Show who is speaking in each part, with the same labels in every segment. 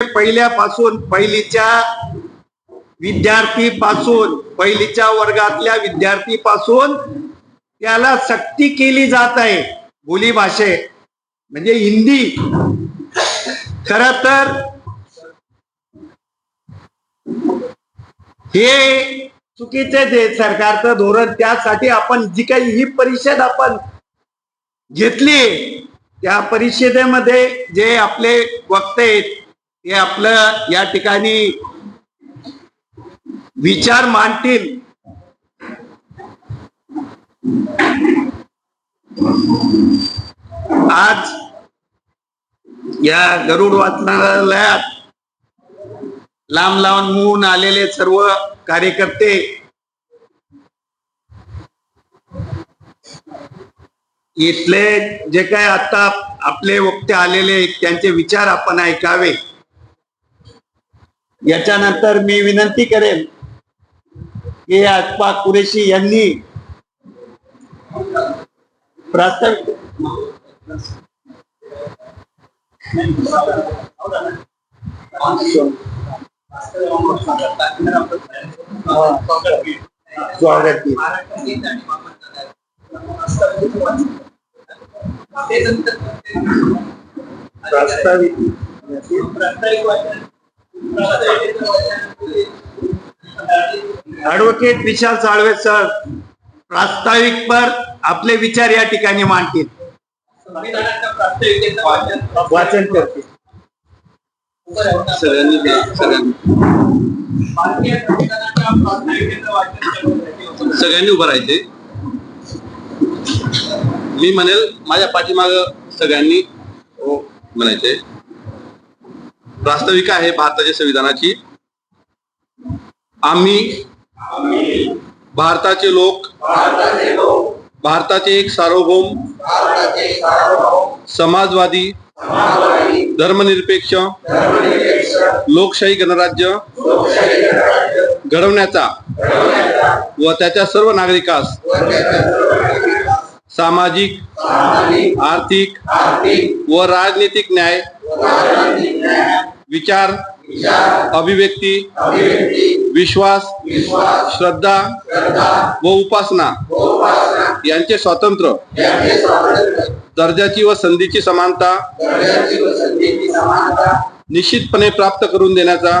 Speaker 1: पहिल्यापासून पहिलीच्या विद्यार्थी पासून पहिलीच्या वर्गातल्या विद्यार्थी पासून त्याला सक्ती केली जात आहे. बोली भाषे म्हणजे हिंदी. खर तर हे चुकीचे जे सरकारचं धोरण त्यासाठी आपण जी काही ही परिषद आपण घेतली त्या परिषदेमध्ये जे आपले वक्ते आहेत हे आपलं या ठिकाणी विचार मांडतील. आज या गरुड वाचनालयात लांब लांब मून आलेले सर्व कार्यकर्ते इथले जे काय आता आपले वक्ते आलेले आहेत, त्यांचे विचार आपण ऐकावे. याच्यानंतर मी विनंती करेन की अशफाक कुरेशी यांनी प्रास्ताविक स्वागत प्रास्ताविक. ऍडव्होकेट विशाल साळवे सर प्रास्ताविक पर आपले विचार या ठिकाणी मांडतील. वाचन करतील.
Speaker 2: सगळ्यांनी सगळ्यांनी उभं राहायचे. मी म्हणेल माझ्या पाठीमाग सगळ्यांनी हो म्हणायचे. प्रास्ताविका आहे भारताच्या संविधानाची. आम्ही भारताचे लोक भारताचे एक सार्वभौम समाजवादी धर्मनिरपेक्ष लोकशाही गणराज्य घडवण्याचा व त्याच्या सर्व नागरिकास सामाजिक आर्थिक व राजनीतिक न्याय विचार अभिव्यक्ती विश्वास श्रद्धा व उपासना यांचे स्वातंत्र्य. दर्जाची व संधीची समानता निश्चितपणे प्राप्त करून देण्याचा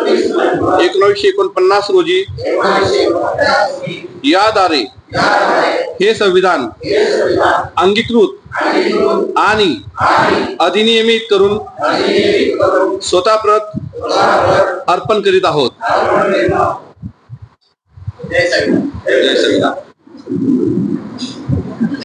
Speaker 2: एकोणीसशे एकोणपन्नास रोजी याद्वारे हे संविधान अंगीकृत आणि अधिनियमित करून स्वतः प्रत अर्पण करीत आहोत. जय संविधान.